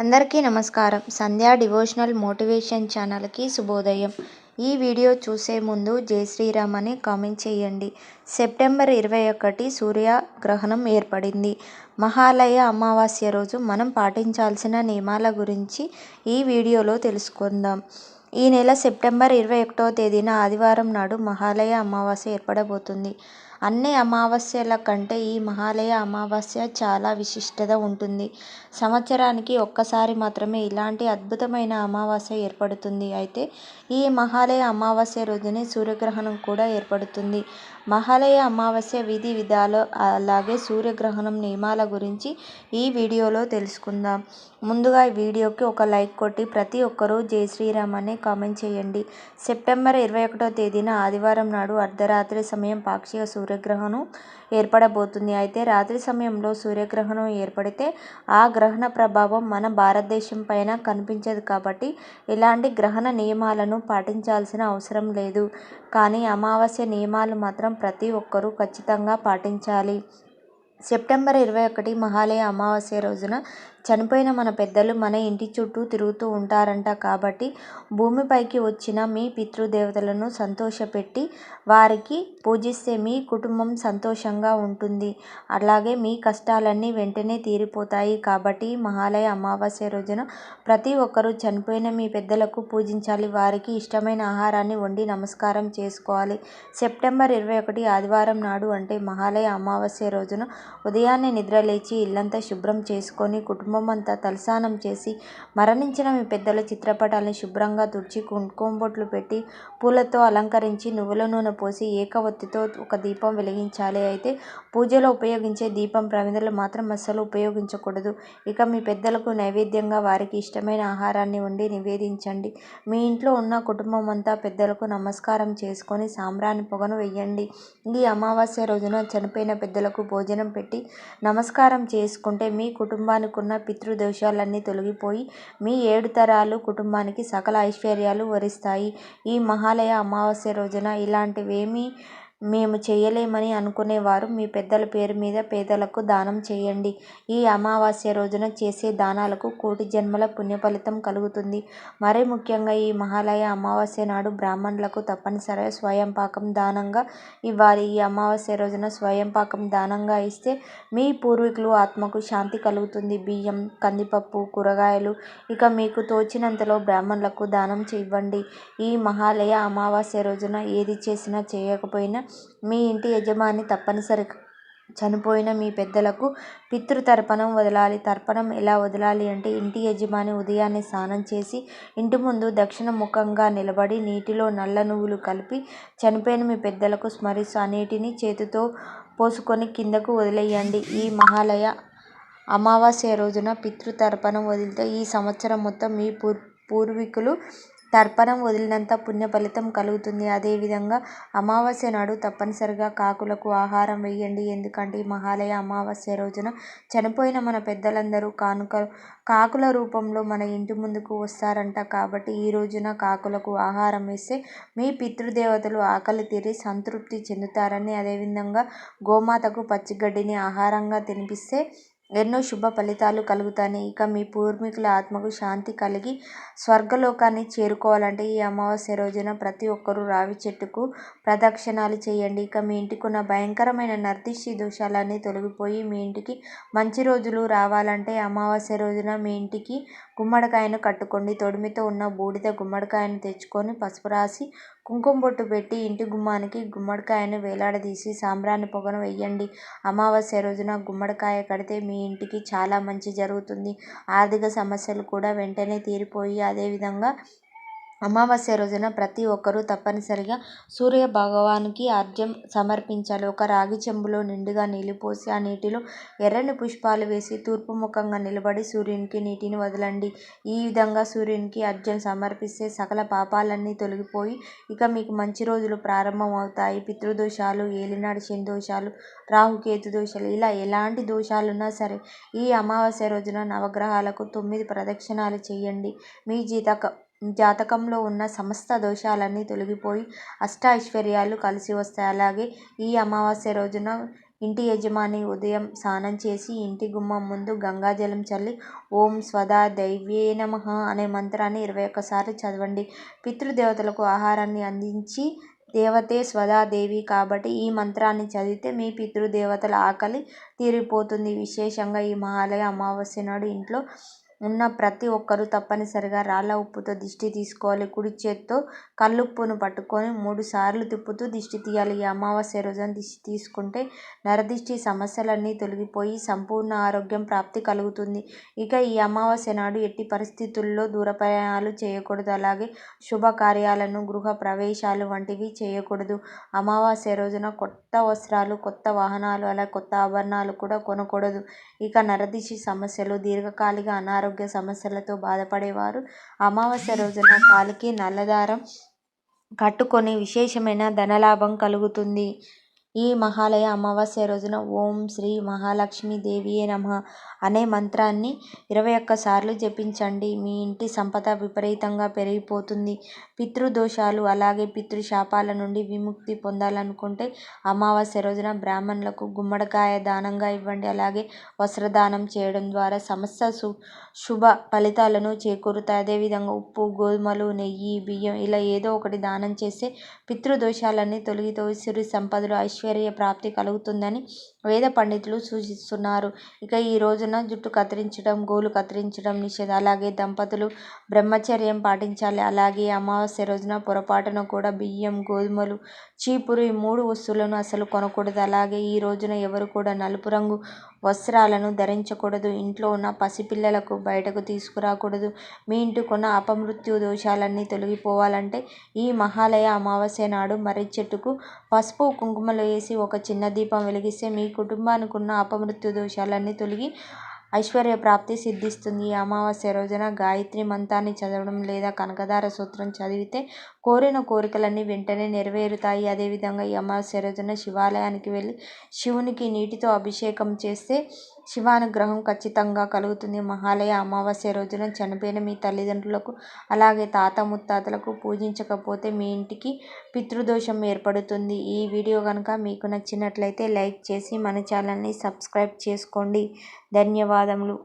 అందరికీ నమస్కారం. సంధ్యా devotional motivation ఛానల్కి శుభోదయం. ఈ వీడియో చూసే ముందు జై శ్రీరామ్ అని కామెంట్ చేయండి. సెప్టెంబర్ ఇరవై ఒకటి సూర్యగ్రహణం ఏర్పడింది. మహాలయ అమావాస్య రోజు మనం పాటించాల్సిన నియమాల గురించి ఈ వీడియోలో తెలుసుకుందాం. ఈ నెల సెప్టెంబర్ ఇరవై ఒకటో తేదీన ఆదివారం నాడు మహాలయ అమావాస్య ఏర్పడబోతుంది. అన్ని అమావాస్యల కంటే ఈ మహాలయ అమావాస్య చాలా విశిష్టత ఉంటుంది. సంవత్సరానికి ఒక్కసారి మాత్రమే ఇలాంటి అద్భుతమైన అమావాస్య ఏర్పడుతుంది. అయితే ఈ మహాలయ అమావాస్య రోజునే సూర్యగ్రహణం కూడా ఏర్పడుతుంది. మహాలయ అమావాస్య విధి విధాలు అలాగే సూర్యగ్రహణం నియమాల గురించి ఈ వీడియోలో తెలుసుకుందాం. ముందుగా ఈ వీడియోకి ఒక లైక్ కొట్టి ప్రతి ఒక్కరూ జై శ్రీరామ్ అనే కామెంట్ చేయండి. సెప్టెంబర్ ఇరవై ఒకటో తేదీన ఆదివారం నాడు అర్ధరాత్రి సమయం పాక్షిక సూర్యగ్రహణం ఏర్పడబోతుంది. అయితే రాత్రి సమయంలో సూర్యగ్రహణం ఏర్పడితే ఆ గ్రహణ ప్రభావం మన భారతదేశం పైన కనిపించదు కాబట్టి ఇలాంటి గ్రహణ నియమాలను పాటించాల్సిన అవసరం లేదు. కానీ అమావాస్య నియమాలు మాత్రం ప్రతి ఒక్కరూ ఖచ్చితంగా పాటించాలి. సెప్టెంబర్ ఇరవై ఒకటి మహాలయ అమావాస్య రోజున చనిపోయిన మన పెద్దలు మన ఇంటి చుట్టూ తిరుగుతూ ఉంటారంట కాబట్టి భూమిపైకి వచ్చిన మీ పితృదేవతలను సంతోషపెట్టి వారికి పూజిస్తే మీ కుటుంబం సంతోషంగా ఉంటుంది. అలాగే మీ కష్టాలన్నీ వెంటనే తీరిపోతాయి కాబట్టి మహాలయ అమావాస్య రోజున ప్రతి ఒక్కరూ చనిపోయిన మీ పెద్దలకు పూజించాలి. వారికి ఇష్టమైన ఆహారాన్ని వండి నమస్కారం చేసుకోవాలి. సెప్టెంబర్ ఇరవై ఒకటి ఆదివారం నాడు అంటే మహాలయ అమావాస్య రోజున ఉదయాన్నే నిద్రలేచి ఇల్లంతా శుభ్రం చేసుకొని కుటుంబం కుటుంబమంతా తలస్నానం చేసి మరణించిన మీ పెద్దల చిత్రపటాలను శుభ్రంగా తుడిచి కుంకుంబొట్లు పెట్టి పూలతో అలంకరించి నువ్వుల నూనె పోసి ఏకవత్తితో ఒక దీపం వెలిగించాలి. అయితే పూజలో ఉపయోగించే దీపం ప్రమిదలు మాత్రం అస్సలు ఉపయోగించకూడదు. ఇక మీ పెద్దలకు నైవేద్యంగా వారికి ఇష్టమైన ఆహారాన్ని వండి నివేదించండి. మీ ఇంట్లో ఉన్న కుటుంబం అంతా పెద్దలకు నమస్కారం చేసుకొని సాంబ్రాణి పొగను వెయ్యండి. ఈ అమావాస్య రోజున చనిపోయిన పెద్దలకు భోజనం పెట్టి నమస్కారం చేసుకుంటే మీ కుటుంబానికి ఉన్న పితృదోషాలన్నీ తొలగిపోయి మీ ఏడు తరాలు కుటుంబానికి సకల ఐశ్వర్యాలు వరిస్తాయి. ఈ మహాలయ అమావాస్య రోజున ఇలాంటివేమీ మేము చేయలేమని అనుకునేవారు. మీ పెద్దల పేరు మీద పేదలకు దానం చేయండి. ఈ అమావాస్య రోజున చేసే దానాలకు కోటి జన్మల పుణ్యఫలితం కలుగుతుంది. మరీ ముఖ్యంగా ఈ మహాలయ అమావాస్య నాడు బ్రాహ్మణులకు తప్పనిసరిగా స్వయం పాకం దానంగా ఇవ్వాలి. ఈ అమావాస్య రోజున స్వయం పాకం దానంగా ఇస్తే మీ పూర్వీకులు ఆత్మకు శాంతి కలుగుతుంది. బియ్యం కందిపప్పు కూరగాయలు ఇక మీకు తోచినంతలో బ్రాహ్మణులకు దానం ఇవ్వండి ఈ మహాలయ అమావాస్య రోజున ఏది చేసినా చేయకపోయినా మీ ఇంటి యజమాని తప్పనిసరిగా చనిపోయిన మీ పెద్దలకు పితృతర్పణం వదలాలి. తర్పణం ఎలా వదలాలి అంటే ఇంటి యజమాని ఉదయాన్నే స్నానం చేసి ఇంటి ముందు దక్షిణ ముఖంగా నిలబడి నీటిలో నల్ల నువ్వులు కలిపి చనిపోయిన మీ పెద్దలకు స్మరిస్తూ ఆ నీటిని చేతితో పోసుకొని కిందకు వదిలేయండి. ఈ మహాలయ అమావాస్య రోజున పితృతర్పణం వదిలితే ఈ సంవత్సరం మొత్తం మీ పూర్ పూర్వీకులు తర్పణం వదిలినంత పుణ్య ఫలితం కలుగుతుంది అదేవిధంగా అమావాస్య నాడు తప్పనిసరిగా కాకులకు ఆహారం వేయండి. ఎందుకంటే ఈ మహాలయ అమావాస్య రోజున చనిపోయిన మన పెద్దలందరూ కానుక కాకుల రూపంలో మన ఇంటి ముందుకు వస్తారంట. కాబట్టి ఈ రోజున కాకులకు ఆహారం వేస్తే మీ పితృదేవతలు ఆకలి తీరి సంతృప్తి చెందుతారని అదేవిధంగా గోమాతకు పచ్చిగడ్డిని ఆహారంగా తినిపిస్తే ఎన్నో శుభ ఫలితాలు కలుగుతాయి ఇక మీ పూర్వీకుల ఆత్మకు శాంతి కలిగి స్వర్గలోకాన్ని చేరుకోవాలంటే ఈ అమావాస్య రోజున ప్రతి ఒక్కరూ రావి చెట్టుకు ప్రదక్షిణాలు చేయండి. ఇక మీ ఇంటికి ఉన్న భయంకరమైన నర్దిష్టి దోషాలన్నీ తొలగిపోయి మీ ఇంటికి మంచి రోజులు రావాలంటే అమావాస్య రోజున మీ ఇంటికి గుమ్మడికాయను కట్టుకోండి. తొడిమితో ఉన్న బూడిద గుమ్మడికాయను తెచ్చుకొని పసుపు రాసి కుంకుమ బొట్టు పెట్టి ఇంటి గుమ్మానికి గుమ్మడికాయను వేలాడదీసి సాంబ్రాణి పొగను వెయ్యండి. అమావాస్య రోజున గుమ్మడికాయ కడితే మీ ఇంటికి చాలా మంచి జరుగుతుంది. ఆర్థిక సమస్యలు కూడా వెంటనే తీరిపోయి అదేవిధంగా అమావాస్య రోజున ప్రతి ఒక్కరూ తప్పనిసరిగా సూర్య భగవానుకి అర్ఘ్యం సమర్పించాలి. ఒక రాగి చెంబులో నిండుగా నీళ్ళు పోసి ఆ నీటిలో ఎర్రని పుష్పాలు వేసి తూర్పు ముఖంగా నిలబడి సూర్యునికి నీటిని వదలండి. ఈ విధంగా సూర్యునికి అర్ఘ్యం సమర్పిస్తే సకల పాపాలన్నీ తొలగిపోయి ఇక మీకు మంచి రోజులు ప్రారంభం అవుతాయి పితృదోషాలు ఏలినాడు శని దోషాలు రాహుకేతు దోషాలు ఇలా ఎలాంటి దోషాలున్నా సరే ఈ అమావాస్య రోజున నవగ్రహాలకు తొమ్మిది ప్రదక్షిణాలు చేయండి. మీ జీతక జాతకంలో ఉన్న సమస్త దోషాలన్నీ తొలగిపోయి అష్ట ఐశ్వర్యాలు కలిసి వస్తాయి అలాగే ఈ అమావాస్య రోజున ఇంటి యజమాని ఉదయం స్నానం చేసి ఇంటి గుమ్మం ముందు గంగాజలం చల్లి ఓం స్వదా దైవ్యే నమ అనే మంత్రాన్ని ఇరవై ఒక్కసార్లు చదవండి. పితృదేవతలకు ఆహారాన్ని అందించి దేవతే స్వదా దేవి కాబట్టి ఈ మంత్రాన్ని చదివితే మీ పితృదేవతల ఆకలి తీరిపోతుంది. విశేషంగా ఈ మహాలయ అమావాస్య నాడు ఇంట్లో ఉన్న ప్రతి ఒక్కరూ తప్పనిసరిగా రాళ్ళ ఉప్పుతో దిష్టి తీసుకోవాలి. కుడి చేత్తో కల్లుప్పును పట్టుకొని మూడుసార్లు తిప్పుతూ దిష్టి తీయాలి. ఈ అమావాస్య రోజున దిష్టి తీసుకుంటే నరదిష్టి సమస్యలన్నీ తొలగిపోయి సంపూర్ణ ఆరోగ్యం ప్రాప్తి కలుగుతుంది. ఇక ఈ అమావాస్య నాడు ఎట్టి పరిస్థితుల్లో దూరప్రయాణాలు చేయకూడదు. అలాగే శుభకార్యాలను, గృహ ప్రవేశాలు వంటివి చేయకూడదు. అమావాస్య రోజున కొత్త వస్త్రాలు, కొత్త వాహనాలు, అలా కొత్త ఆభరణాలు కూడా కొనకూడదు. ఇక నరదిష్టి సమస్యలు, దీర్ఘకాలిక అనారోగ్య సమస్యలతో బాధపడేవారు అమావాస్య రోజున కాలికి నల్లదారం కట్టుకొని విశేషమైన ధనలాభం కలుగుతుంది. ఈ మహాలయ అమావాస్య రోజున ఓం శ్రీ మహాలక్ష్మీ దేవియే నమ అనే మంత్రాన్ని ఇరవై ఒక్కసార్లు జపించండి. మీ ఇంటి సంపద విపరీతంగా పెరిగిపోతుంది. పితృదోషాలు, అలాగే పితృశాపాల నుండి విముక్తి పొందాలనుకుంటే అమావాస్య రోజున బ్రాహ్మణులకు గుమ్మడికాయ దానంగా ఇవ్వండి. అలాగే వస్త్రదానం చేయడం ద్వారా సమస్త శుభ ఫలితాలను చేకూరుతాయి. అదేవిధంగా ఉప్పు, గోధుమలు, నెయ్యి, బియ్యం ఇలా ఏదో ఒకటి దానం చేస్తే పితృదోషాలన్నీ తొలగితో సిరి సంపదలు, ఐశ్వర్య ప్రాప్తి కలుగుతుందని వేద పండితులు సూచిస్తున్నారు. ఇక ఈ రోజున జుట్టు కత్తిరించడం, గోలు కత్తిరించడం నిషేధం. అలాగే దంపతులు బ్రహ్మచర్యం పాటించాలి. అలాగే అమావాస్య రోజున పొరపాటున కూడా బియ్యం, గోధుమలు, చీపురు ఈ మూడు వస్తువులను అసలు కొనకూడదు. అలాగే ఈ రోజున ఎవరు కూడా నలుపు రంగు వస్త్రాలను ధరించకూడదు. ఇంట్లో ఉన్న పసిపిల్లలకు బయటకు తీసుకురాకూడదు. మీ ఇంటికున్న అపమృత్యు దోషాలన్నీ తొలగిపోవాలంటే ఈ మహాలయ అమావాస్య నాడు మర్రి చెట్టుకు పసుపు, కుంకుమలు వేసి ఒక చిన్న దీపం వెలిగిస్తే మీ కుటుంబానికి ఉన్న అపమృత్యు దోషాలన్నీ తొలగి ఐశ్వర్య ప్రాప్తి సిద్ధిస్తుంది. ఈ అమావాస్య రోజున గాయత్రీ మంత్రాన్ని చదవడం లేదా కనకధార స్తోత్రం చదివితే కోరిన కోరికలన్నీ వెంటనే నెరవేరుతాయి. అదేవిధంగా ఈ అమావాస్య రోజున శివాలయానికి వెళ్ళి శివునికి నీటితో అభిషేకం చేస్తే శివానుగ్రహం ఖచ్చితంగా కలుగుతుంది. మహాలయ అమావాస్య రోజున చనిపోయిన మీ తల్లిదండ్రులకు, అలాగే తాత ముత్తాతలకు పూజించకపోతే మీ ఇంటికి పితృదోషం ఏర్పడుతుంది. ఈ వీడియో కనుక మీకు నచ్చినట్లయితే లైక్ చేసి మన ఛానల్ని సబ్స్క్రైబ్ చేసుకోండి. ధన్యవాదములు.